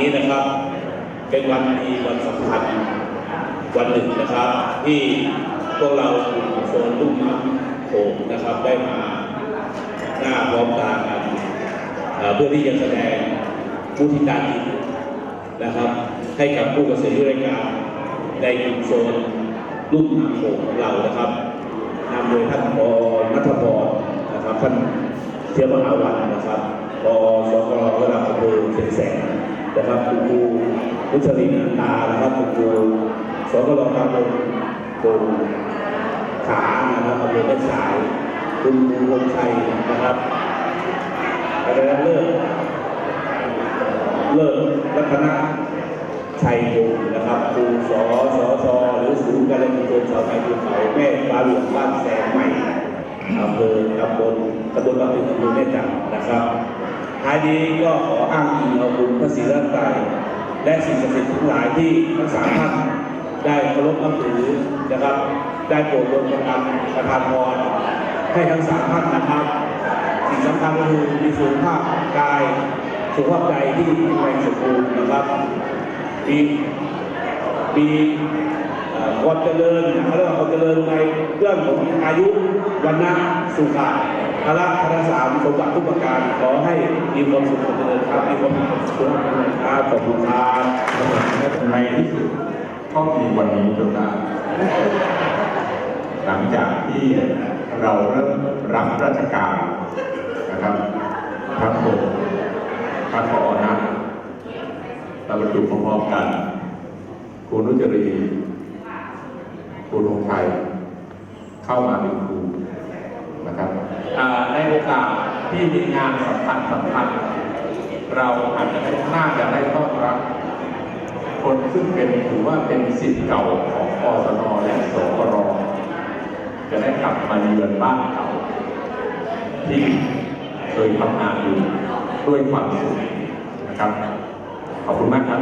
นี้นะครับ เป็นวันดีวันสำคัญวันหนึ่งนะครับ ที่พวกเรากลุ่มโซนลุ่มน้ำโขงนะครับ ได้มาหน้าพร้อมตากันเพื่อที่จะแสดงผู้ที่การจิตนะครับ ให้กับผู้เกษตรด้วยการในกลุ่มโซนลุ่มน้ำโขงของเรานะครับนำโดยท่านพอนัทพรนะครับท่านเทียมหาวันนะครับพอสกระดับอำเภอเชียงแสน นะครับคุณครูนุชลินอันตานะครับคุณครูสกรตำบลโป่งขานะครับอำเภอแม่สาย คุณครูวงชัยนะครับอาจารย์เลิศเลิศรัตนชัยวงศ์นะครับครูสอสอชหรือศูนย์การเรียนรู้ชาวไทยภูเขาแม่ฟ้าหลวงบ้านแสงใหม่อำเภอตำบลตำบลบางพลีอำเภอแม่จันนะครับ ท้ายนี้ก็ขออ้างอิงเอาบุญพระศรีรัตนตรัยและสิ่งศักดิ์สิทธิ์ทั้งหลายที่ทั้งสามท่านได้เคารพนับถือนะครับ ได้โปรดลงประทานประทานพรให้ทั้งสามท่านนะครับ สิ่งสำคัญก็คือมีสุขภาพกาย สุขภาพใจที่แข็งแรงสมบูรณ์นะครับมีมีความเจริญเขาเรียกว่าความเจริญในเรื่องของอายุวันนะสุขะพ ละพละสามสมบัติทุกประการขอให้มีความสุขเจริญครับมีความสุขสุขภาพแข็งแรงครับขอบคุณครับในที่สุดก็มีวันนี้จนได้หลังจากที่เราเริ่มรับราชการนะครับพระโคพระพอนะเราบรรจุพร้อมๆกันครูนุจรีครูธงชัยเข้ามาเป็นครู นะครับในโอกาสที่มีงานสำคัญสำคัญเราอาจจะได้น่าจะได้ต้อนรับ คนซึ่งเป็นถือว่าเป็นสิทธิ์เก่าของกศนและสกรจะได้กลับมาเยือนบ้านเก่าที่เคยทำงานอยู่ด้วยความสุขนะครับ ขอบคุณมากครับ